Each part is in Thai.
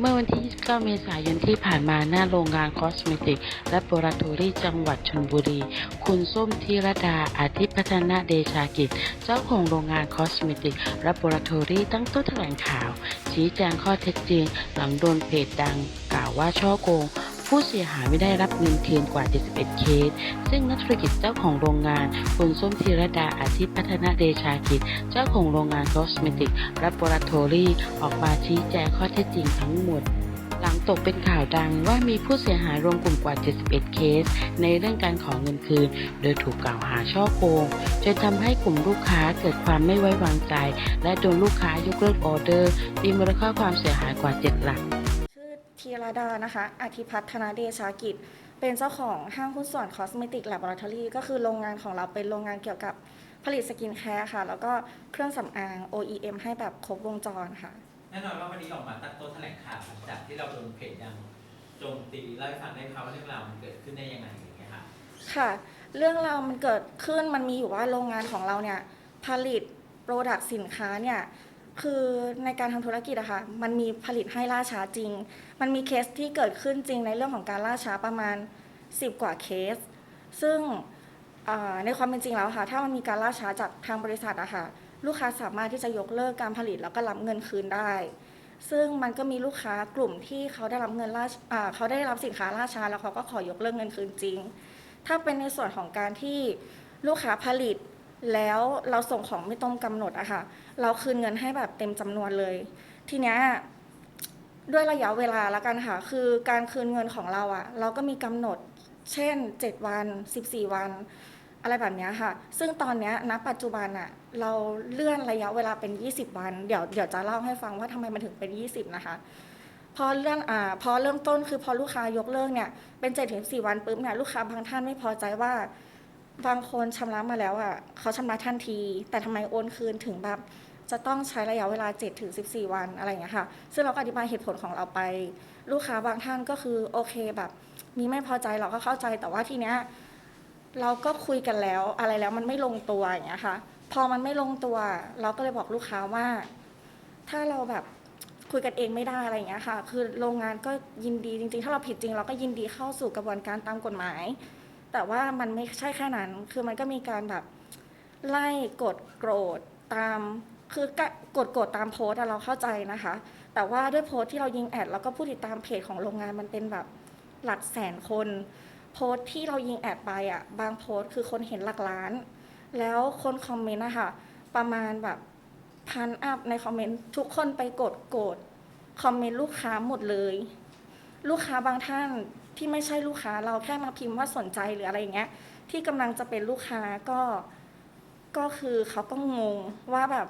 เมื่อวันที่ 29 เมษายนที่ผ่านมาหน้าโรงงานคอสเมติก และโบราทอรี่จังหวัดชลบุรี คุณส้มธีรดาอาทิพัฒนาเดชากิจ เจ้าของโรงงานคอสเมติก และโบราทอรี่ตั้งโต๊ะแถลงข่าว ชี้แจงข้อเท็จจริง หลังโดนเพจดังกล่าวว่าช่อโกง ผู้เสียหายไม่ได้รับเงินคืนกว่า 71 เคส ซึ่งนักธุรกิจเจ้าของโรงงาน คุณส้มธีรดาอาทิตย์พัฒนาเดชากิจ เจ้าของโรงงานคอสเมติกและโบราทรี่ออกมาชี้แจงข้อเท็จจริงทั้งหมดหลังตกเป็นข่าวดังว่ามีผู้เสียหายรวมกลุ่มกว่า 71 เคส ในเรื่องการขอเงินคืน โดยถูกกล่าวหาช่อโกง จนทำให้กลุ่มลูกค้าเกิดความไม่ไว้วางใจ และโดนลูกค้ายกเลิกออเดอร์ มีมูลค่าความเสียหายกว่า 7 หลัก ธีรดานะคะอธิพัฒนาเดชากิจ เป็นเจ้าของห้างหุ้นส่วนคอสเมติกแลบอร์ทอรี่ก็คือโรงงานของเราเป็นโรงงานเกี่ยวกับผลิตสกินแคร์ค่ะ แล้วก็เครื่องสำอาง OEM ให้แบบครบวงจรค่ะ แน่นอนว่าวันนี้ออกมาตั้งโต๊ะแถลงข่าวหลังจากที่เราโดนเพจยังโจมตีเล่าให้ฟังได้ไหมครับว่าเรื่องราวมันเกิดขึ้นได้ยังไงอย่างเงี้ยค่ะ ค่ะ เรื่องราวมันเกิดขึ้นมันมีอยู่ว่าโรงงานของเราเนี่ยผลิตโปรดักต์สินค้าเนี่ย คือในการทำธุรกิจอะค่ะมันมีผลิตให้ล่าช้าจริง มันมีเคสที่เกิดขึ้นจริงในเรื่องของการล่าช้าประมาณ 10 กว่าเคส ซึ่งในความเป็นจริงแล้วค่ะ ถ้ามันมีการล่าช้าจากทางบริษัทอะค่ะลูกค้าสามารถที่จะยกเลิกการผลิตแล้วก็รับเงินคืนได้ ซึ่งมันก็มีลูกค้ากลุ่มที่เขาได้รับเงินล่าเขาได้รับสินค้าล่าช้าแล้วเขาก็ขอยกเลิกเงินคืนจริง ถ้าเป็นในส่วนของการที่ลูกค้าผลิต แล้วเราส่งของไม่ตรงกำหนดอะค่ะ เราคืนเงินให้แบบเต็มจำนวนเลย ทีเนี้ยด้วยระยะเวลาล้วกันค่ะ คือการคืนเงินของเราอะเราก็มีกำหนด เช่น 7 วัน 14 วัน อะไรแบบเนี้ยค่ะ ซึ่งตอนเนี้ยณปัจจุบันอะเราเลื่อนระยะเวลาเป็น 20 วัน เดี๋ยวเดี๋ยวจะเล่าให้ฟังว่าทำไมมันถึงเป็น 20 นะคะ พอเลื่อนอ่าพอเริ่มต้นคือพอลูกค้ายกเลิกเนี่ยเป็น7ถึง4วันปุ๊บเนี่ยลูกค้าบางท่านไม่พอใจว่า บางคนชำระมาแล้วอะเขาชำระทันที แต่ทำไมโอนคืนถึงแบบจะต้องใช้ระยะเวลา7ถึง14วันอะไรอย่างเงี้ยค่ะ ซึ่งเราก็อธิบายเหตุผลของเราไป ลูกค้าบางท่านก็คือโอเคแบบมีไม่พอใจเราก็เข้าใจแต่ว่าทีเนี้ยเราก็คุยกันแล้วอะไรแล้วมันไม่ลงตัวอย่างเงี้ยค่ะ พอมันไม่ลงตัว เราก็เลยบอกลูกค้าว่า ถ้าเราแบบคุยกันเองไม่ได้อะไรอย่างเงี้ยค่ะ คือโรงงานก็ยินดีจริงๆ ถ้าเราผิดจริง เราก็ยินดีเข้าสู่กระบวนการตามกฎหมาย แต่ว่ามันไม่ใช่แค่นั้น คือมันก็มีการแบบไล่กดโกรธตามคือกดโกรธตามโพสต์เราเข้าใจนะคะ แต่ว่าด้วยโพสต์ที่เรายิงแอดแล้วก็ผู้ติดตามเพจของโรงงานมันเป็นแบบหลักแสนคน โพสต์ที่เรายิงแอดไปอะบางโพสต์คือคนเห็นหลักล้าน แล้วคนคอมเมนต์นะคะประมาณแบบพันอัพในคอมเมนต์ทุกคนไปกดโกรธคอมเมนต์ลูกค้าหมดเลย ลูกค้าบางท่าน ที่ไม่ใช่ลูกค้าเราแค่มาพิมพ์ว่าสนใจหรืออะไรอย่างเงี้ย ที่กำลังจะเป็นลูกค้าก็ก็คือเขาก็งงว่าแบบ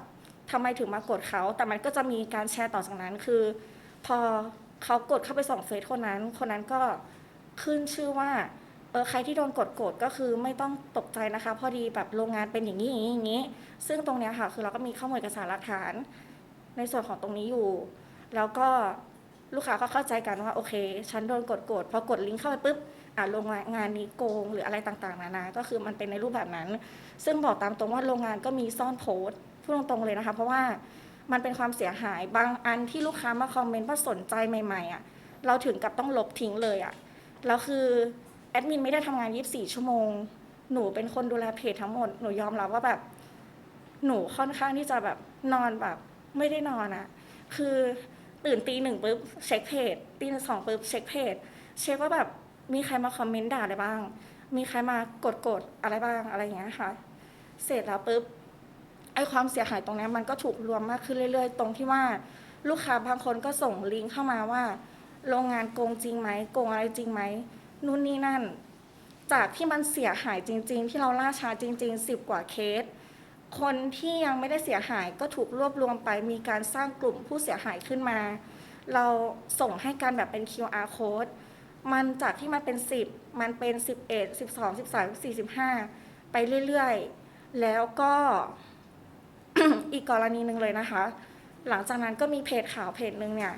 ทำไมถึงมากดเขาแต่มันก็จะมีการแชร์ต่อจากนั้นคือ พอเขากดเข้าไปส่องเฟซคนนั้น คนนั้นก็ขึ้นชื่อว่าเออใครที่โดนกดโกรธก็คือไม่ต้องตกใจนะคะ พอดีแบบโรงงานเป็นอย่างนี้อย่างนี้อย่างนี้ ซึ่งตรงเนี้ยค่ะคือเราก็มีข้อมูลเอกสารหลักฐาน ในส่วนของตรงนี้อยู่ แล้วก็ ลูกค้าก็เข้าใจกันว่าโอเค ฉันโดนกดกรธพอกดลิงก์เข้าไปปุ๊บอ่าโรงงานนี้โกงหรืออะไรต่างๆ นานา ก็คือมันเป็นในรูปแบบนั้น ซึ่งบอกตามตรงว่าโรงงานก็มีซ่อนโพสต์พูดตรงๆเลยนะคะ เพราะว่ามันเป็นความเสียหายบางอันที่ลูกค้ามาคอมเมนต์ว่าสนใจใหม่ๆอะเราถึงกับต้องลบทิ้งเลยอะแล้วคือแอดมินไม่ได้ทำงาน 24 ชั่วโมง หนูเป็นคนดูแลเพจทั้งหมด หนูยอมรับว่าแบบ หนูค่อนข้างที่จะแบบนอนแบบ ไม่ได้นอนอะคือ ตื่นตีหนึ่งปุ๊บเช็คเพจตีหนึ่งสองปุ๊บเช็คเพจเช็คว่าแบบมีใครมาคอมเมนต์ด่าอะไรบ้าง มีใครมากดกดๆอะไรบ้างอะไรอย่างเงี้ยค่ะ เสร็จแล้วปุ๊บไอความเสียหายตรงนี้มันก็ถูกรวมมากขึ้นเรื่อย ๆ ตรงที่ว่าลูกค้าบางคนก็ส่งลิงก์เข้ามาว่า โรงงานโกงจริงไหมโกงอะไรจริงไหมนู่นนี่นั่น จากที่มันเสียหายจริง ๆ ที่เราล่าช้าจริง ๆ 10 กว่าเคส คนที่ยังไม่ได้เสียหายก็ถูกรวบรวมไปมีการสร้างกลุ่มผู้เสียหายขึ้นมา เราส่งให้การแบบเป็น QR code มันจากที่มันเป็น 10 มันเป็น 11 12 13 45 ไปเรื่อยๆ แล้วก็อีกกรณีหนึ่งเลยนะคะ หลังจากนั้นก็มีเพจข่าวเพจหนึ่งเนี่ย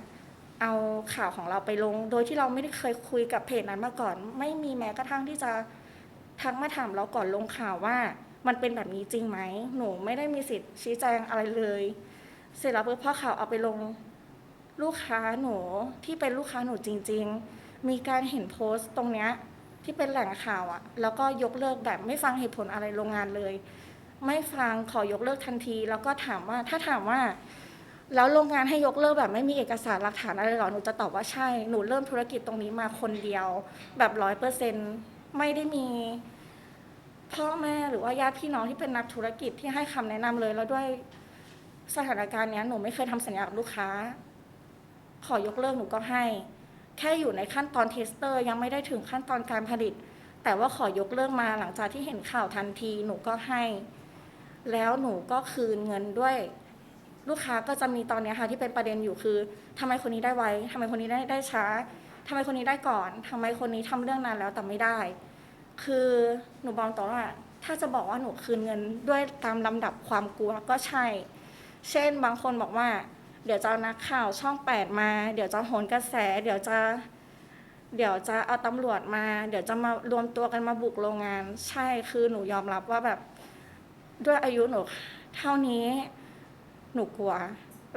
เอาข่าวของเราไปลง โดยที่เราไม่ได้เคยคุยกับเพจนั้นมาก่อน ไม่มีแม้กระทั่งที่จะทักมาถามเราก่อนลงข่าวว่า มันเป็นแบบนี้จริงไหม หนูไม่ได้มีสิทธิ์ชี้แจงอะไรเลย เสร็จแล้วปุ๊บพอข่าวเอาไปลงลูกค้าหนูที่เป็นลูกค้าหนูจริง ๆ มีการเห็นโพสต์ตรงเนี้ยที่เป็นแหล่งข่าวอะแล้วก็ยกเลิกแบบไม่ฟังเหตุผลอะไรโรงงานเลย ไม่ฟังขอยกเลิกทันที แล้วก็ถามว่าถ้าถามว่า แล้วโรงงานให้ยกเลิกแบบไม่มีเอกสารหลักฐานอะไรหรอหนูจะตอบว่าใช่หนูเริ่มธุรกิจตรงนี้มาคนเดียว แบบร้อยเปอร์เซ็นไม่ได้มี พ่อแม่หรือว่าญาติพี่น้องที่เป็นนักธุรกิจที่ให้คำแนะนำเลย แล้วด้วยสถานการณ์เนี้ยหนูไม่เคยทำสัญญากับลูกค้า ขอยกเลิกหนูก็ให้ แค่อยู่ในขั้นตอนเทสเตอร์ ยังไม่ได้ถึงขั้นตอนการผลิต แต่ว่าขอยกเลิกมาหลังจากที่เห็นข่าวทันทีหนูก็ให้ แล้วหนูก็คืนเงินด้วย ลูกค้าก็จะมีตอนนี้ค่ะที่เป็นประเด็นอยู่คือทำไมคนนี้ได้ไวทำไมคนนี้ได้ได้ช้าทำไมคนนี้ได้ก่อนทำไมคนนี้ทำเรื่องนานแล้วแต่ไม่ได้ คือหนูบอกตรงว่า ถ้าจะบอกว่าหนูคืนเงินด้วยตามลำดับความกลัวก็ใช่ เช่นบางคนบอกว่า เดี๋ยวจะเอานักข่าวช่องแปดมา เดี๋ยวจะโหนกระแส เดี๋ยวจะเดี๋ยวจะเอาตำรวจมา เดี๋ยวจะมารวมตัวกันมาบุกโรงงาน ใช่คือหนูยอมรับว่าแบบด้วยอายุหนูเท่านี้หนูกลัว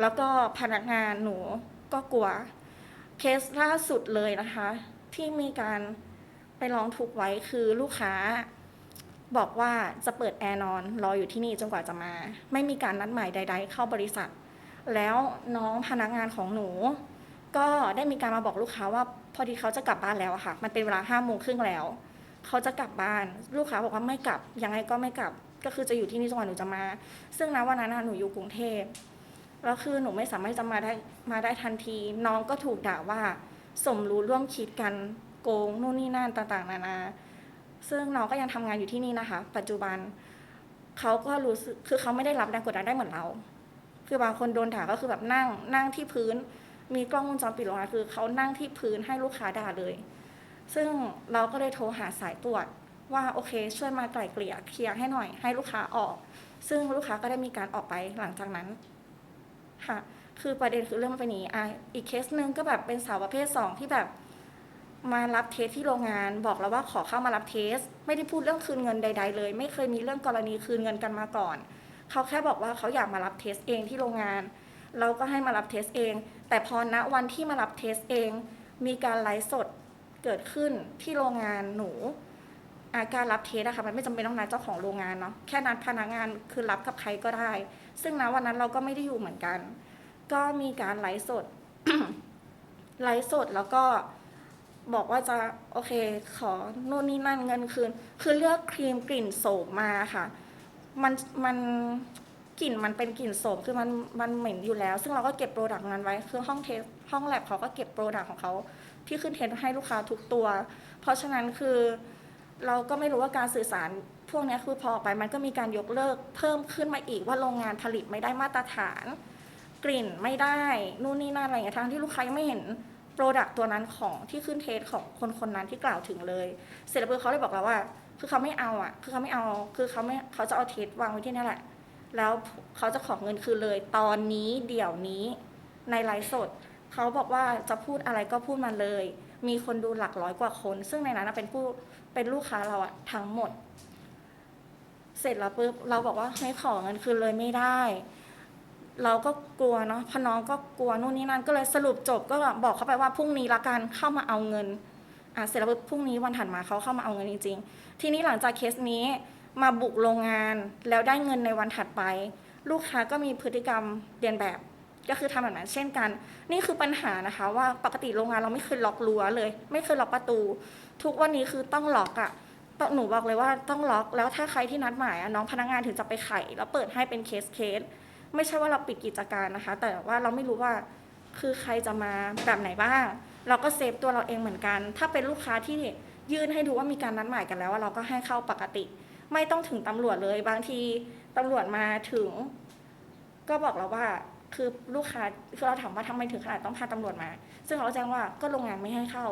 แล้วก็พนักงานหนูก็กลัวเคสล่าสุดเลยนะคะ ที่มีการ ไปร้องทุกข์ไว้คือลูกค้าบอกว่าจะเปิดแอร์นอนรออยู่ที่นี่จนกว่าจะมา ไม่มีการนัดหมายใด ๆ เข้าบริษัท แล้วน้องพนักงานของหนู ก็ได้มีการมาบอกลูกค้าว่าพอดีเขาจะกลับบ้านแล้วค่ะ มันเป็นเวลาห้าโมงครึ่งแล้วเขาจะกลับบ้าน ลูกค้าบอกว่าไม่กลับยังไงก็ไม่กลับ ก็คือจะอยู่ที่นี่จนกว่าหนูจะมา ซึ่งณวันนั้นหนูอยู่กรุงเทพแล้วคือหนูไม่สามารถจะมาได้มาได้ทันที น้องก็ถูกด่าว่าสมรู้ร่วมคิดกัน โกงนู่นนี่นั่นต่างๆ นานา ซึ่งน้องก็ยังทำงานอยู่ที่นี่นะคะ ปัจจุบันเขาก็รู้สึกคือเขาไม่ได้รับแรงกดดันได้เหมือนเรา คือบางคนโดนด่าก็คือแบบนั่งนั่งที่พื้น มีกล้องวงจรปิดโรงงานคือเขานั่งที่พื้นให้ลูกค้าด่าเลย ซึ่งเราก็เลยโทรหาสายตรวจว่าโอเค ช่วยมาไกล่เกลี่ยเคลียร์ให้หน่อยให้ลูกค้าออก ซึ่งลูกค้าก็ได้มีการออกไปหลังจากนั้นค่ะ คือประเด็นคือเรื่องมันเป็นอย่างนี้อะอีกเคสหนึ่งก็แบบเป็นสาวประเภทสองที่แบบ มารับเทสที่โรงงาน บอกแล้วว่าขอเข้ามารับเทส ไม่ได้พูดเรื่องคืนเงินใด ๆ เลย ไม่เคยมีเรื่องกรณีคืนเงินกันมาก่อน เขาแค่บอกว่าเขาอยากมารับเทสเองที่โรงงาน เราก็ให้มารับเทสเอง แต่พอณวันที่มารับเทสเอง มีการไลฟ์สดเกิดขึ้นที่โรงงานหนู อาการรับเทสอะคะมันไม่จำเป็นต้องนัดเจ้าของโรงงานเนาะแค่นัดพนักงานคือรับกับใครก็ได้ ซึ่งณวันนั้นเราก็ไม่ได้อยู่เหมือนกัน ก็มีการไลฟ์สดไลฟ์สดแล้วก็ บอกว่าจะโอเค ขอนู่นนี่นั่นเงินคืน คือเลือกครีมกลิ่นโสมมาค่ะ มันมันกลิ่นมันเป็นกลิ่นโสมคือมันมันเหม็นอยู่แล้ว ซึ่งเราก็เก็บโปรดักต์นั้นไว้คือห้องเทสห้องแลบเขาก็เก็บโปรดักต์ของเขาที่ขึ้นเทสให้ลูกค้าทุกตัว เพราะฉะนั้นคือเราก็ไม่รู้ว่าการสื่อสารพวกนี้คือพอไปมันก็มีการยกเลิกเพิ่มขึ้นมาอีกว่าโรงงานผลิตไม่ได้มาตรฐาน กลิ่นไม่ได้นู่นนี่นั่นอะไรอย่างเงี้ยทั้งที่ลูกค้ายังไม่เห็น โปรดักตัวนั้นของที่ขึ้นเทสของคนคนนั้นที่กล่าวถึงเลย เสร็จแล้วปุ๊บเขาเลยบอกเราว่า คือเขาไม่เอาอะ คือเขาไม่เอา คือเขาไม่เขาจะเอาเทสวางไว้ที่นี่แหละ แล้วเขาจะขอเงินคืนเลย ตอนนี้เดี๋ยวนี้ในไลฟ์สดเขาบอกว่าจะพูดอะไรก็พูดมาเลย มีคนดูหลักร้อยกว่าคน ซึ่งในนั้นเป็นผู้เป็นลูกค้าเราอะทั้งหมด เสร็จแล้วปุ๊บเราบอกว่าให้ขอเงินคืนเลยไม่ได้ เราก็กลัวเนาะพอน้องก็กลัวนู่นนี่นั่นก็เลยสรุปจบก็บอกเขาไปว่าพรุ่งนี้ละกันเข้ามาเอาเงินอะเสร็จแล้วปุ๊บพรุ่งนี้วันถัดมาเขาเข้ามาเอาเงินจริงๆ ทีนี้หลังจากเคสนี้มาบุกโรงงานแล้วได้เงินในวันถัดไป ลูกค้าก็มีพฤติกรรมเรียนแบบ ก็คือทำแบบนั้นเช่นกัน นี่คือปัญหานะคะว่าปกติโรงงานเราไม่เคยล็อกรั้วเลย ไม่เคยล็อกประตู ทุกวันนี้คือต้องล็อกอะต้องหนูบอกเลยว่าต้องล็อกแล้วถ้าใครที่นัดหมายน้องพนักงานถึงจะไปไขแล้วเปิดให้เป็นเคสเคส ไม่ใช่ว่าเราปิดกิจการนะคะ แต่ว่าเราไม่รู้ว่าคือใครจะมาแบบไหนบ้าง เราก็เซฟตัวเราเองเหมือนกัน ถ้าเป็นลูกค้าที่ยื่นให้ดูว่ามีการนัดหมายกันแล้วเราก็ให้เข้าปกติ ไม่ต้องถึงตำรวจเลย บางทีตำรวจมาถึง ก็บอกเราว่าคือลูกค้าคือเราถามว่าทำไมถึงขนาดต้องพาตำรวจมา ซึ่งเขาแจ้งว่าก็โรงงานไม่ให้เข้า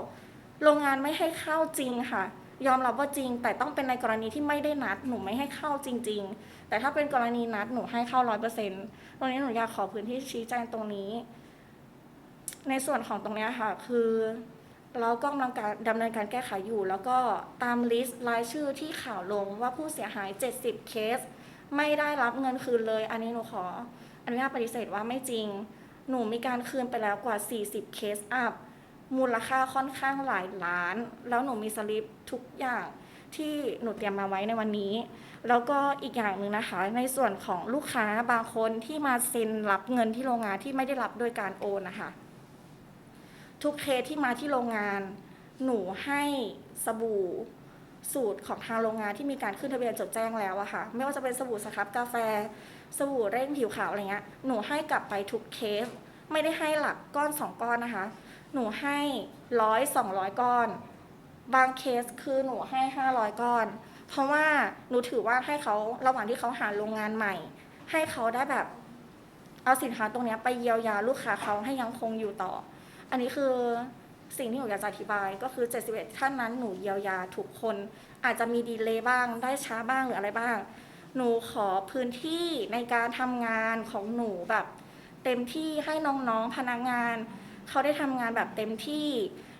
โรงงานไม่ให้เข้าจริงค่ะ ยอมรับว่าจริง แต่ต้องเป็นในกรณีที่ไม่ได้นัดหนูไม่ให้เข้าจริง ๆ แต่ถ้าเป็นกรณีนัดหนูให้เข้าร้อยเปอร์เซ็นต์ตรงนี้หนูอยากขอพื้นที่ชี้แจงตรงนี้ ในส่วนของตรงนี้ค่ะ คือเราก็กำลังการดำเนินการแก้ไขอยู่ แล้วก็ตามลิสต์รายชื่อที่ข่าวลงว่าผู้เสียหาย 70 เคส ไม่ได้รับเงินคืนเลย อันนี้หนูขออนุญาตปฏิเสธว่าไม่จริง หนูมีการคืนไปแล้วกว่า 40 เคสอัพมูลค่าค่อนข้างหลายล้าน แล้วหนูมีสลิปทุกอย่างที่หนูเตรียมมาไว้ในวันนี้ แล้วก็อีกอย่างหนึ่งนะคะ ในส่วนของลูกค้าบางคนที่มาเซ็นรับเงินที่โรงงานที่ไม่ได้รับโดยการโอนนะคะ ทุกเคสที่มาที่โรงงาน หนูให้สบู่สูตรของทางโรงงานที่มีการขึ้นทะเบียนจดแจ้งแล้วอะค่ะ ไม่ว่าจะเป็นสบู่สครับกาแฟ สบู่เร่งผิวขาวอะไรเงี้ยหนูให้กลับไปทุกเคสไม่ได้ให้หลักก้อนสองก้อนนะคะ หนูให้ร้อยสองร้อยก้อน บางเคสคือหนูให้ห้าร้อยก้อน เพราะว่าหนูถือว่าให้เขาระหว่างที่เขาหาโรงงานใหม่ ให้เขาได้แบบ เอาสินค้าตรงนี้ไปเยียวยาลูกค้าเขาให้ยังคงอยู่ต่อ อันนี้คือสิ่งที่หนูอยากจะอธิบายก็คือ 71 ท่านนั้นหนูเยียวยาทุกคน อาจจะมีดีเลย์บ้าง ได้ช้าบ้างหรืออะไรบ้าง หนูขอพื้นที่ในการทำงานของหนูแบบ เต็มที่ให้น้องๆพนักงาน เขาได้ทำงานแบบเต็มที่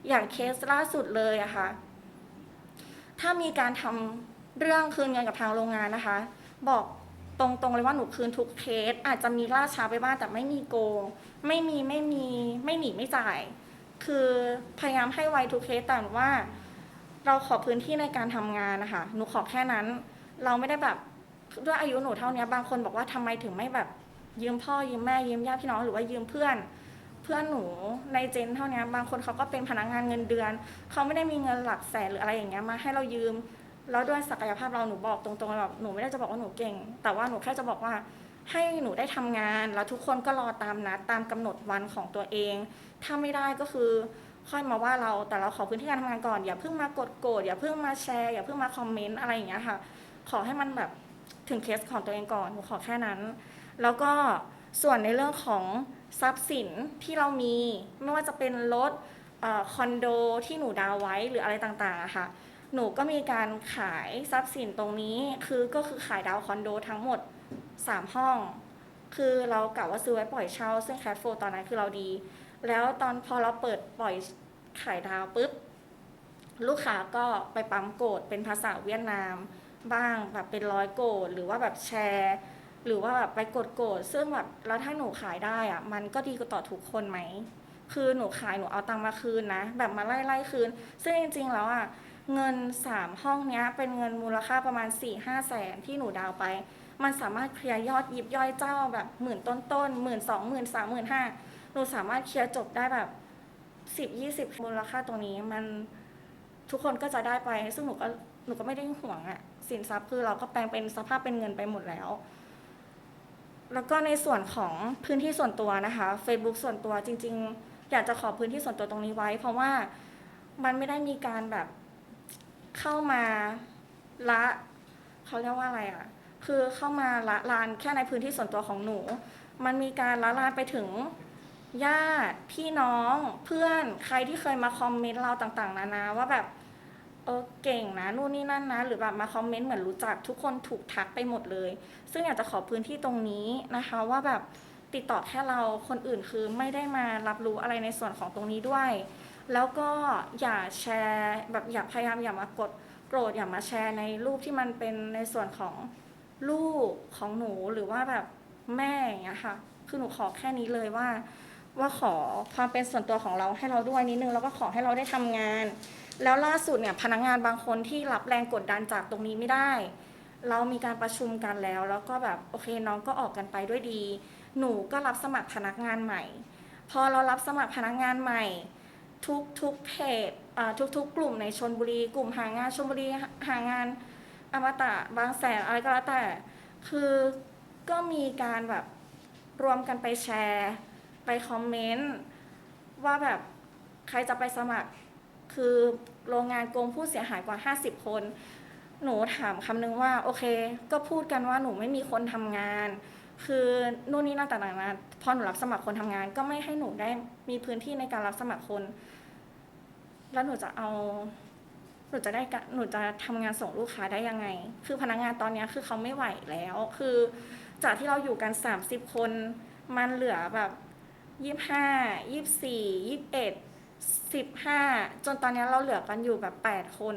อย่างเคสล่าสุดเลยอะค่ะถ้ามีการทำ เรื่องคืนเงินกับทางโรงงานนะคะ บอกตรงๆเลยว่าหนูคืนทุกเคส อาจจะมีล่าช้าไปบ้างแต่ไม่มีโกง ไม่มีไม่มีไม่หนีไม่จ่าย คือพยายามให้ไวทุกเคสแต่ว่า เราขอพื้นที่ในการทำงานนะคะหนูขอแค่นั้น เราไม่ได้แบบด้วยอายุหนูเท่านี้บางคนบอกว่าทำไมถึงไม่แบบยืมพ่อยืมแม่ยืมญาติพี่น้องหรือว่ายืมเพื่อน เพื่อนหนูในเจนเท่านี้บางคนเขาก็เป็นพนักงานเงินเดือน เขาไม่ได้มีเงินหลักแสนหรืออะไรอย่างเงี้ยมาให้เรายืม แล้วด้วยศักยภาพเราหนูบอกตรงๆแบบหนูไม่ได้จะบอกว่าหนูเก่ง แต่ว่าหนูแค่จะบอกว่าให้หนูได้ทำงาน แล้วทุกคนก็รอตามนัดตามกำหนดวันของตัวเอง ถ้าไม่ได้ก็คือค่อยมาว่าเราแต่เราขอพื้นที่การทำงานก่อน อย่าเพิ่งมากดโกรธอย่าเพิ่งมาแชร์อย่าเพิ่งมาคอมเมนต์อะไรอย่างเงี้ยค่ะ ขอให้มันแบบถึงเคสของตัวเองก่อนหนูขอแค่นั้น แล้วก็ส่วนในเรื่องของทรัพย์สินที่เรามี ไม่ว่าจะเป็นรถคอนโดที่หนูดาวไว้หรืออะไรต่างๆอะค่ะ หนูก็มีการขายทรัพย์สินตรงนี้ คือก็คือขายดาวคอนโดทั้งหมด 3 ห้อง คือเรากะว่าซื้อไว้ปล่อยเช่า ซึ่งแคชโฟตอนนั้นคือเราดี แล้วตอนพอเราเปิดปล่อยขายดาวปุ๊บ ลูกค้าก็ไปปั๊มโกดเป็นภาษาเวียดนาม บ้างแบบเป็นร้อยโกดหรือว่าแบบแชร์ หรือว่าแบบไปกดโกดซึ่งแบบแล้วถ้าหนูขายได้อะมันก็ดีกว่าต่อทุกคนไหมคือหนูขายหนูเอาตังค์มาคืนนะ แบบมาไล่ไล่คืน ซึ่งจริงๆแล้วอะ เงินสามห้องเนี้ยเป็นเงินมูลค่าประมาณ4ี่ห้าแสนที่หนูดาวไป มันสามารถเคลียร์ยอดยิบย่อยเจ้าแบบหมื่นต้นต้นหมื่นสองหมื่นสามหมื่นห้าหนูสามารถเคลียร์จบได้แบบสิบยี่สิบมูลค่าตรงนี้มันทุกคนก็จะได้ไป ซึ่งหนูก็หนูก็ไม่ได้ห่วงอะสินทรัพย์คือเราก็แปลงเป็นสภาพเป็นเงินไปหมดแล้ว แล้วก็ในส่วนของพื้นที่ส่วนตัวนะคะ Facebook ส่วนตัวจริง ๆ อยากจะขอพื้นที่ส่วนตัวตรงนี้ไว้ เพราะว่ามันไม่ได้มีการแบบ เข้ามาละเขาเรียกว่าอะไรอะ คือเข้ามาละลานแค่ในพื้นที่ส่วนตัวของหนู มันมีการละลานไปถึงญาติพี่น้องเพื่อนใครที่เคยมาคอมเมนต์เราต่างๆ นานาว่าแบบเออเก่งนะนู่นนี่นั่นนะ หรือแบบมาคอมเมนต์เหมือนรู้จักทุกคนถูกทักไปหมดเลย ซึ่งอยากจะขอพื้นที่ตรงนี้นะคะ ว่าแบบติดต่อแค่เราคนอื่นคือไม่ได้มารับรู้อะไรในส่วนของตรงนี้ด้วย แล้วก็อย่าแชร์แบบอย่าพยายามอย่ามากดโกรธอย่ามาแชร์ในรูปที่มันเป็นในส่วนของลูกของหนูหรือว่าแบบแม่อย่างเงี้ยค่ะ คือหนูขอแค่นี้เลยว่า ว่าขอความเป็นส่วนตัวของเราให้เราด้วยนิดนึงแล้วก็ขอให้เราได้ทำงาน แล้วล่าสุดเนี่ยพนักงานบางคนที่รับแรงกดดันจากตรงนี้ไม่ได้ เรามีการประชุมกันแล้ว แล้วก็แบบโอเคน้องก็ออกกันไปด้วยดี หนูก็รับสมัครพนักงานใหม่ พอเรารับสมัครพนักงานใหม่ ทุกทุกเพจทุกทุกกลุ่มในชนบุรี กลุ่มหางานชนบุรีหางานอมตะบางแสนอะไรก็แล้วแต่ คือก็มีการแบบรวมกันไปแชร์ ไปคอมเมนต์ว่าแบบใครจะไปสมัครคือโรงงานโกงผู้เสียหายกว่า 50 คน หนูถามคำนึงว่า โอเค ก็พูดกันว่าหนูไม่มีคนทำงาน คือนู่นนี่นั่นต่างๆนะพอหนูรับสมัครคนทำงาน ก็ไม่ให้หนูได้มีพื้นที่ในการรับสมัครคน แล้วหนูจะเอาหนูจะได้หนูจะทำงานส่งลูกค้าได้ยังไง คือพนักงานตอนนี้คือเขาไม่ไหวแล้ว คือจากที่เราอยู่กัน 30 คน มันเหลือแบบยี่ห้ายี่สี่ยี่สิบเอ็ดสิบห้าจนตอนนี้เราเหลือกันอยู่แบบแปดคน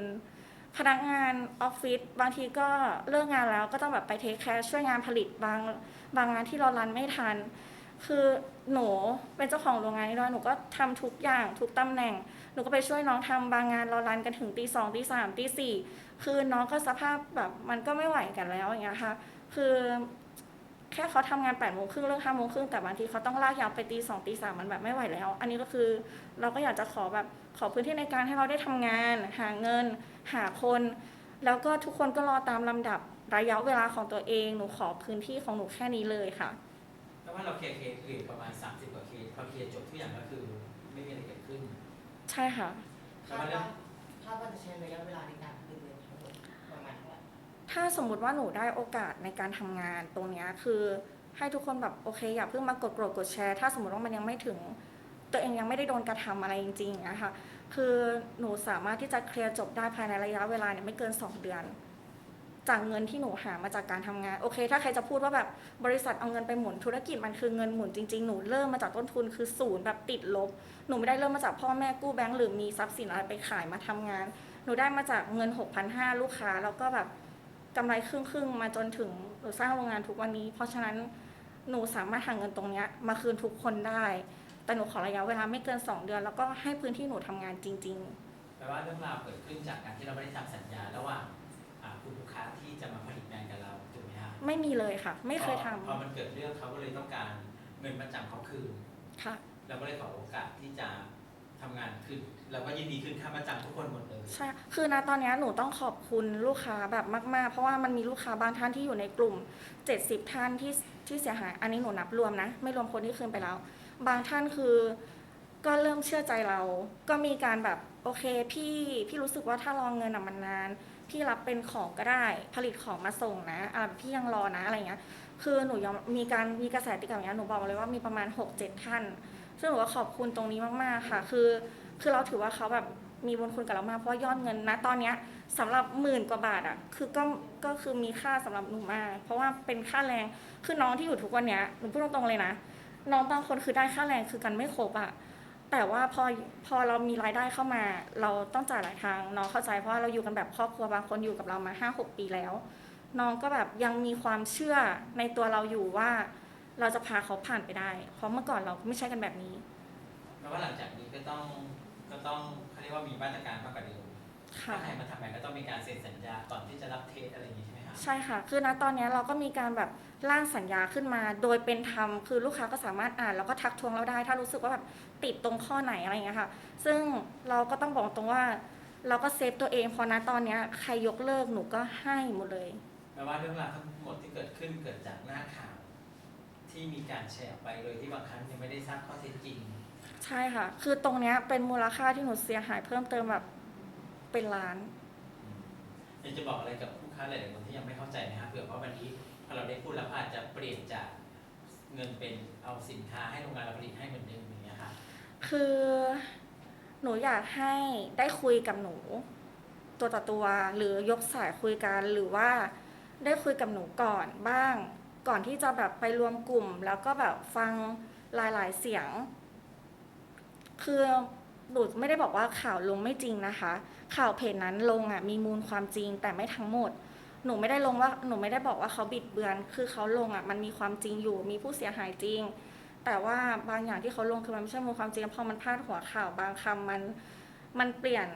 พนักงานออฟฟิศบางทีก็เลิกงานแล้วก็ต้องแบบไปเทคแคร์ช่วยงานผลิตบางบางงานที่เรารันไม่ทัน คือหนูเป็นเจ้าของโรงงานนี้ด้วยหนูก็ทำทุกอย่างทุกตำแหน่ง หนูก็ไปช่วยน้องทำบางงานเรารันกันถึงตีสองตีสามตีสี่คือน้องก็สภาพแบบมันก็ไม่ไหวกันแล้วอย่างเงี้ยค่ะคือ แค่เขาทำงานแปดโมงครึ่งเลิกห้าโมงครึ่งแต่บางทีเขาต้องลากยาวไปตีสองตีสามมันแบบไม่ไหวแล้ว อันนี้ก็คือเราก็อยากจะขอแบบขอพื้นที่ในการให้เราได้ทำงาน หาเงิน หาคน แล้วก็ทุกคนก็รอตามลำดับระยะเวลาของตัวเองหนูขอพื้นที่ของหนูแค่นี้เลยค่ะเพราะว่าเราเคลียร์เคสเหลือประมาณ 30 กว่าเคสพอเคลียร์จบทุกอย่างก็คือไม่มีอะไรเกิดขึ้น ใช่ค่ะคาดว่าคาดว่าจะใช้ระยะเวลาในการ ถ้าสมมุติว่าหนูได้โอกาสในการทำงานตรงเนี้ยคือให้ทุกคนแบบโอเคอย่าเพิ่งมากดโกรธกดแชร์ ถ้าสมมติว่ามันยังไม่ถึง ตัวเองยังไม่ได้โดนกระทำอะไรจริงๆนะคะคือหนูสามารถที่จะเคลียร์จบได้ภายในระยะเวลาเนี่ยไม่เกิน 2 เดือน จากเงินที่หนูหามาจากการทำงานโอเค ถ้าใครจะพูดว่าแบบบริษัทเอาเงินไปหมุนธุรกิจมันคือเงินหมุนจริงๆหนูเริ่มมาจากต้นทุนคือศูนย์แบบติดลบ หนูไม่ได้เริ่มมาจากพ่อแม่กู้แบงก์หรือมีทรัพย์สินอะไรไปขายมาทำงาน หนูได้มาจากเงิน6,500ลูกค้าแล้วก็แบบ กำไรครึ่งๆมาจนถึงหนูสร้างโรงงานทุกวันนี้ เพราะฉะนั้นหนูสามารถหาเงินตรงเนี้ยมาคืนทุกคนได้ แต่หนูขอระยะเวลาไม่เกิน 2 เดือน แล้วก็ให้พื้นที่หนูทำงานจริงแปลว่าเรื่องราวเกิดขึ้นจากการที่เราไม่ได้ทำสัญญาระหว่างอ่าคุณลูกค้าที่จะมาผลิตงานกับเราถูกไหมฮะๆไม่มีเลยค่ะ ไม่เคยทพอมันเกิดเรื่องเขาก็เลยต้องการเงินประจำเขาคืนำค่ะเราก็เลยขอโอกาสที่จะ ทำงานคืนเราก็ยินดีคืนค่าประจำทุกคนหมดเลย ใช่คือนะตอนเนี้ยหนูต้องขอบคุณลูกค้าแบบมากๆ เพราะว่ามันมีลูกค้าบางท่านที่อยู่ในกลุ่ม 70 ท่านที่ที่เสียหาย อันนี้หนูนับรวมนะ ไม่รวมคนที่คืนไปแล้ว บางท่านคือก็เริ่มเชื่อใจเรา ก็มีการแบบโอเคพี่พี่รู้สึกว่าถ้ารองเงินอะมันนาน พี่รับเป็นของก็ได้ ผลิตของมาส่งนะอ่าพี่ยังรอนะอะไรเงี้ย คือหนูยอมมีการมีกระแสติดกับอย่างเงี้ยหนูบอกเลยว่ามีประมาณ 6-7 ท่าน ซึ่งหนูก็ขอบคุณตรงนี้มากๆค่ะ คือคือเราถือว่าเขาแบบมีบุญคุณกับเรามากเพราะว่ายอดเงินนะตอนเนี้ยสำหรับหมื่นกว่าบาทอะคือก็ก็คือมีค่าสำหรับหนูมาก เพราะว่าเป็นค่าแรงคือน้องที่อยู่ทุกวันเนี้ยหนูพูดตรงๆเลยนะ น้องบางคนคือได้ค่าแรงคือกันไม่ครบอะแต่ว่าพอพอเรามีรายได้เข้ามา เราต้องจ่ายหลายทางน้องเข้าใจเพราะว่าเราอยู่กันแบบครอบครัวบางคนอยู่กับเรามาห้าหกปีแล้ว น้องก็แบบยังมีความเชื่อในตัวเราอยู่ว่า เราจะพาเขาผ่านไปได้ เพราะเมื่อก่อนเราไม่ใช่กันแบบนี้ แปลว่าหลังจากนี้ก็ต้องก็ต้องเขาเรียกว่ามีมาตรการมากกว่าเดิมค่ะถ้าใครมาทำงานก็ต้องมีการเซ็นสัญญาก่อนที่จะรับเทสอะไรอย่างนี้ใช่ไหมครับใช่ค่ะ คือณตอนนี้เราก็มีการแบบร่างสัญญาขึ้นมา โดยเป็นธรรม คือลูกค้าก็สามารถอ่านแล้วก็ทักท้วงเราได้ ถ้ารู้สึกว่าแบบติดตรงข้อไหนอะไรอย่างเงี้ยค่ะ ซึ่งเราก็ต้องบอกตรงว่า เราก็เซฟตัวเองเพราะณตอนเนี้ยใครยกเลิกหนูก็ให้หมดเลย แปลว่าเรื่องราวทั้งหมดที่เกิดขึ้นเกิดจากหน้าข่าว ที่มีการแชร์ออกไปโดยที่บางครั้งยังไม่ได้ทราบข้อเท็จจริง ใช่ค่ะ คือตรงเนี้ยเป็นมูลค่าที่หนูเสียหายเพิ่มเติมแบบเป็นล้าน อยากจะบอกอะไรกับลูกค้าหลายๆคนที่ยังไม่เข้าใจนะครับเผื่อว่าวันนี้พอเราได้พูดแล้วอาจจะเปลี่ยนจากเงินเป็นเอาสินค้าให้โรงงานเราผลิตให้เหมือนเดิมอย่างเงี้ยค่ะคือหนูอยากให้ได้คุยกับหนู ตัวต่อตัวหรือยกสายคุยกันหรือว่าได้คุยกับหนูก่อนบ้าง ก่อนที่จะแบบไปรวมกลุ่ม แล้วก็แบบฟังหลายๆเสียง คือหนูไม่ได้บอกว่าข่าวลงไม่จริงนะคะ ข่าวเพจนั้นลงอะมีมูลความจริงแต่ไม่ทั้งหมด หนูไม่ได้ลงว่าหนูไม่ได้บอกว่าเขาบิดเบือน คือเขาลงอะมันมีความจริงอยู่มีผู้เสียหายจริง แต่ว่าบางอย่างที่เขาลงคือมันไม่ใช่มูลความจริงพอมันพลาดหัวข่าวบางคำมันมันเปลี่ยน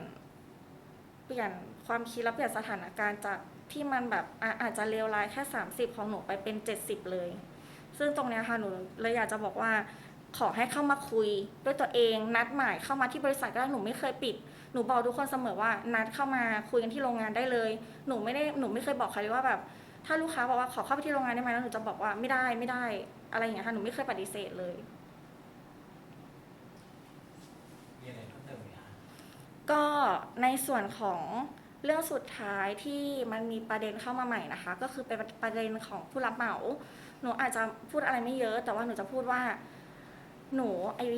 เปลี่ยนความคิดแล้วเปลี่ยนสถานการณ์จาก ที่มันแบบอะอาจจะเลวร้ายแค่ 30 ของหนูไปเป็น 70 เลย ซึ่งตรงเนี้ยค่ะหนูเลยอยากจะบอกว่า ขอให้เข้ามาคุยด้วยตัวเอง นัดหมายเข้ามาที่บริษัทก็ได้หนูไม่เคยปิด หนูบอกทุกคนเสมอว่านัดเข้ามาคุยกันที่โรงงานได้เลย หนูไม่ได้หนูไม่เคยบอกใครเลยว่าแบบ ถ้าลูกค้าบอกว่าขอเข้าไปที่โรงงานได้ไหมแล้วหนูจะบอกว่าไม่ได้ไม่ได้ อะไรอย่างเงี้ยค่ะหนูไม่เคยปฏิเสธเลย มีอะไรเพิ่มเติมไหมคะก็ในส่วนของ เรื่องสุดท้ายที่มันมีประเด็นเข้ามาใหม่นะคะ ก็คือเป็นประเด็นของผู้รับเหมาหนูอาจจะพูดอะไรไม่เยอะ แต่ว่าหนูจะพูดว่า หนูอายุ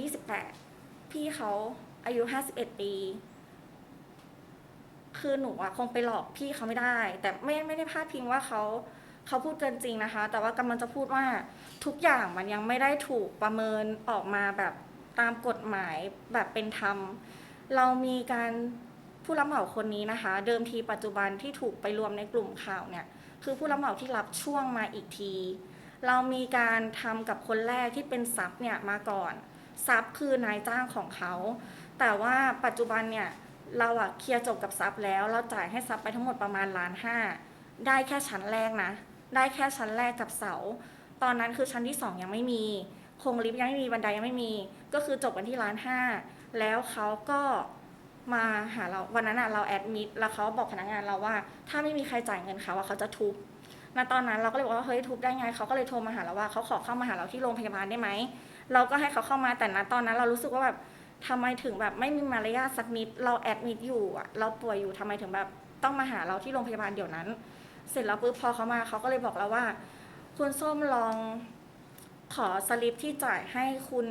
28 พี่เขาอายุ 51 ปี คือหนูอะคงไปหลอกพี่เขาไม่ได้ แต่ไม่ไม่ได้พาดพิงว่าเขาเขาพูดเกินจริงนะคะ แต่ว่ากำลังจะพูดว่าทุกอย่างมันยังไม่ได้ถูกประเมินออกมาแบบตามกฎหมายแบบเป็นธรรม เรามีการ ผู้รับเหมาคนนี้นะคะ เดิมทีปัจจุบันที่ถูกไปรวมในกลุ่มข่าวเนี่ยคือผู้รับเหมาที่รับช่วงมาอีกที เรามีการทำกับคนแรกที่เป็นซับเนี่ยมาก่อนซับคือนายจ้างของเขา แต่ว่าปัจจุบันเนี่ยเราอะเคลียร์จบกับซับแล้ว เราจ่ายให้ซับไปทั้งหมดประมาณล้านห้าได้แค่ชั้นแรกนะ ได้แค่ชั้นแรกกับเสา ตอนนั้นคือชั้นที่สองยังไม่มีโครงลิฟต์ยังไม่มีบันไดยังไม่มี ก็คือจบกันที่ล้านห้าแล้วเขาก็ มาหาเราวันนั้นอะเราแอดมิดแล้วเขาบอกพนักงานเราว่า ถ้าไม่มีใครจ่ายเงินเขาว่าเขาจะทุบณตอนนั้นเราก็เลยบอกว่าเฮ้ยทุบได้ไงเขาก็เลยโทรมาหาเราว่าเขาขอเข้ามาหาเราที่โรงพยาบาลได้ไหมเราก็ให้เขาเข้ามาแต่ณตอนนั้นเรารู้สึกว่าแบบทำไมถึงแบบไม่มีมารยาทสักนิด เราแอดมิดอยู่อะเราป่วยอยู่ทำไมถึงแบบต้องมาหาเราที่โรงพยาบาลเดี๋ยวนั้น เสร็จแล้วปุ๊บพอเขามาเขาก็เลยบอกเราว่า คุณส้มลองขอสลิปที่จ่ายให้คุณ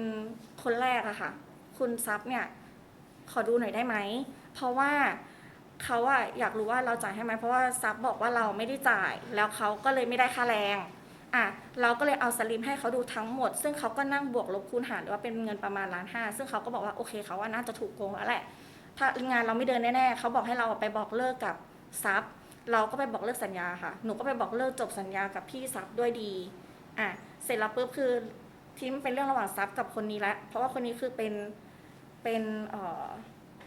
คนแรกอะค่ะ คุณซับเนี่ย ขอดูหน่อยได้ไหม เพราะว่าเขาอะอยากรู้ว่าเราจ่ายให้ไหมเพราะว่าซับบอกว่าเราไม่ได้จ่าย แล้วเขาก็เลยไม่ได้ค่าแรงอะเราก็เลยเอาสลิปให้เขาดูทั้งหมด ซึ่งเขาก็นั่งบวกลบคูณหารว่าเป็นเงินประมาณล้านห้าซึ่งเขาก็บอกว่าโอเคเขาว่าน่าจะถูกโกงแล้วแหละ ถ้างานเราไม่เดินแน่ๆเขาบอกให้เราไปบอกเลิกกับซับเราก็ไปบอกเลิกสัญญาค่ะ หนูก็ไปบอกเลิกจบสัญญากับพี่ซับด้วยดีอะเสร็จแล้วปุ๊บคือที่มันเป็นเรื่องระหว่างซับกับคนนี้ละเพราะว่าคนนี้คือเป็น เป็น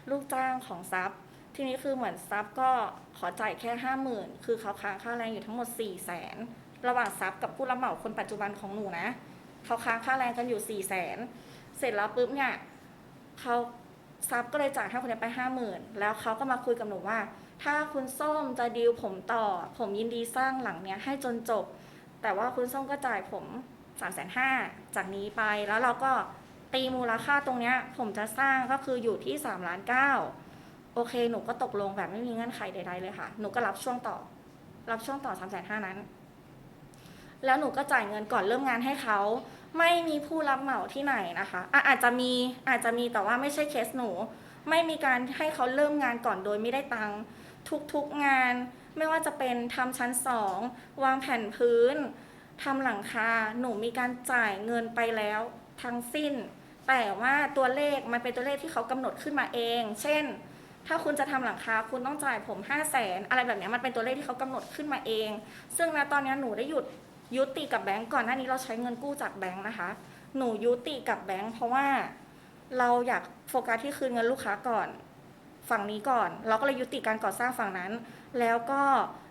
ลูกจ้างของซับทีนี้คือเหมือนซับก็ขอจ่ายแค่ห้าหมื่นคือเขาค้างค่าแรงอยู่ทั้งหมดสี่แสนระหว่างซับกับผู้รับเหมาคนปัจจุบันของหนูนะเขาค้างค่าแรงกันอยู่สี่แสนเสร็จแล้วปุ๊บเนี่ยเขาซับก็เลยจ่ายให้คนนี้ไปห้าหมื่นแล้วเขาก็มาคุยกับหนูว่า ถ้าคุณส้มจะดีลผมต่อ ผมยินดีสร้างหลังเนี้ยให้จนจบ แต่ว่าคุณส้มก็จ่ายผมสามแสนห้าจากนี้ไปแล้วเราก็ ตีมูลค่าตรงเนี้ยผมจะสร้างก็คืออยู่ที่สามล้านเก้าโอเค หนูก็ตกลงแบบไม่มีเงื่อนไขใดๆเลยค่ะ หนูก็รับช่วงต่อ รับช่วงต่อสามแสนห้านั้น แล้วหนูก็จ่ายเงินก่อนเริ่มงานให้เขา ไม่มีผู้รับเหมาที่ไหนนะคะอะอาจจะมีอาจจะมีแต่ว่าไม่ใช่เคสหนู ไม่มีการให้เขาเริ่มงานก่อนโดยไม่ได้ตังค์ทุกๆงาน ไม่ว่าจะเป็นทำชั้นสองวางแผ่นพื้นทำหลังคา หนูมีการจ่ายเงินไปแล้วทั้งสิ้น แต่ว่าตัวเลขมันเป็นตัวเลขที่เขากำหนดขึ้นมาเอง เช่น ถ้าคุณจะทำหลังคาคุณต้องจ่ายผม5 0 0แสนอะไรแบบนี้มันเป็นตัวเลขที่เขากำหนดขึ้นมาเอง ซึ่งณตอนนี้หนูได้หยุดยุติกับแบงก์ก่อนหน้านี้เราใช้เงินกู้จากแบงก์นะคะ หนูยุติกับแบงก์เพราะว่าเราอยากโฟกัสที่คืนเงินลูกค้าก่อนฝั่งนี้ก่อน เราก็เลยยุติการก่อสร้างฝั่งนั้น แล้วก็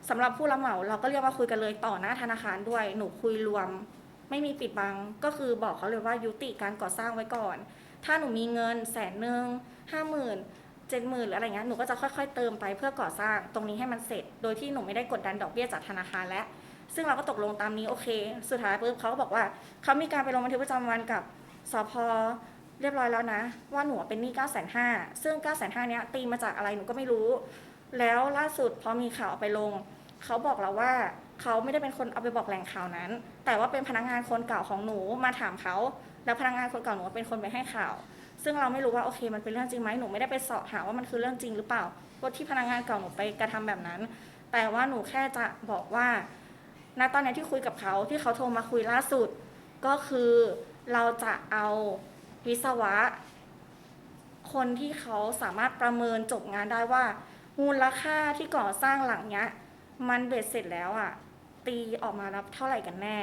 สำหรับผู้รับเหมาเราก็เรียกว่าคุยกันเลยต่อหน้าธนาคารด้วย หนูคุยรวม ไม่มีปิดบังก็คือบอกเขาเลยว่ายุติการก่อสร้างไว้ก่อน ถ้าหนูมีเงินแสนหนึ่งห้าหมื่นเจ็ดหมื่นหรืออะไรเงี้ยหนูก็จะค่อยๆเติมไปเพื่อก่อสร้างตรงนี้ให้มันเสร็จ โดยที่หนูไม่ได้กดดันดอกเบี้ยจากธนาคารและซึ่งเราก็ตกลงตามนี้โอเค สุดท้ายปุ๊บเขาก็บอกว่าเขามีการไปลงบันทึกประจำวันกับสพเรียบร้อยแล้วนะ ว่าหนูเป็นหนี้9ก้าแสนห้าซึ่ง9ก้าแสนห้านี้ยตีมาจากอะไรหนูก็ไม่รู้ แล้วล่าสุดพอมีข่าวไปลง เขาบอกเราว่า เขาไม่ได้เป็นคนเอาไปบอกแหล่งข่าวนั้น แต่ว่าเป็นพนักงานคนเก่าของหนูมาถามเขา แล้วพนักงานคนเก่าหนูเป็นคนไปให้ข่าว ซึ่งเราไม่รู้ว่าโอเค มันเป็นเรื่องจริงไหมหนูไม่ได้ไปสอบหาว่ามันคือเรื่องจริงหรือเปล่าว่าที่พนักงานเก่าหนูไปกระทำแบบนั้น แต่ว่าหนูแค่จะบอกว่า ณตอนนี้ที่คุยกับเขาที่เขาโทรมาคุยล่าสุด ก็คือเราจะเอาวิศวะ คนที่เขาสามารถประเมินจบงานได้ว่ามูลค่าที่ก่อสร้างหลังเนี้ยมันเบ็ดเสร็จแล้วอะ ตีออกมารับเท่าไหร่กันแน่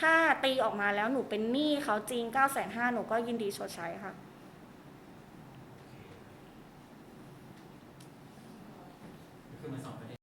ถ้าตีออกมาแล้วหนูเป็นหนี้เขาจริงเก้าแสนห้าหนูก็ยินดีชดใช้ค่ะ คือมันสองป็น